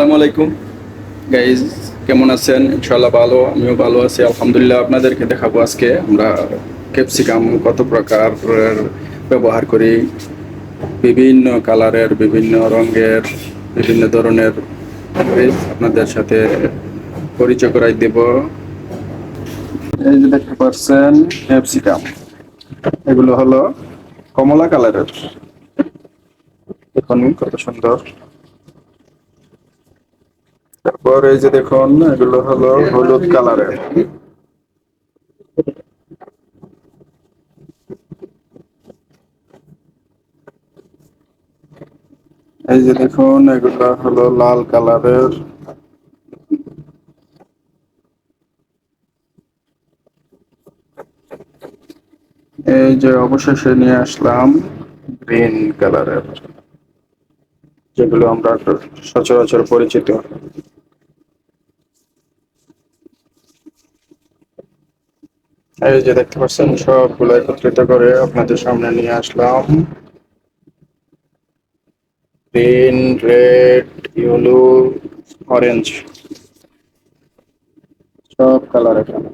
আসসালামু আলাইকুম। গাইজ কেমন আছেন? ইনশাল্লাহ ভালো, আমিও ভালো আছি। আলহামদুলিল্লাহ আপনাদেরকে দেখাবো আজকে। আমরা ক্যাপসিকাম কত প্রকারের ব্যবহার করি। বিভিন্ন কালারের বিভিন্ন রঙের, বিভিন্ন ধরনের। আপনাদের সাথে পরিচয় করাই দেব। এই যে দেখতে পাচ্ছেন ক্যাপসিকাম এগুলো হলো কমলা কালারের দেখুন কত সুন্দর। তারপর এই যে দেখুন, এগুলো হলো হলুদ কালারের। এই যে দেখুন, এগুলো হলো লাল কালারের। এই যে অবশেষে নিয়ে আসলাম গ্রিন কালারের, যেগুলো আমরা সচরাচর পরিচিত। এই যে দেখতে পাচ্ছেন, সবগুলো একত্রিত করে আপনাদের সামনে নিয়ে আসলাম। গ্রিন রেড ইয়েলো অরেঞ্জ সব কালার এখানে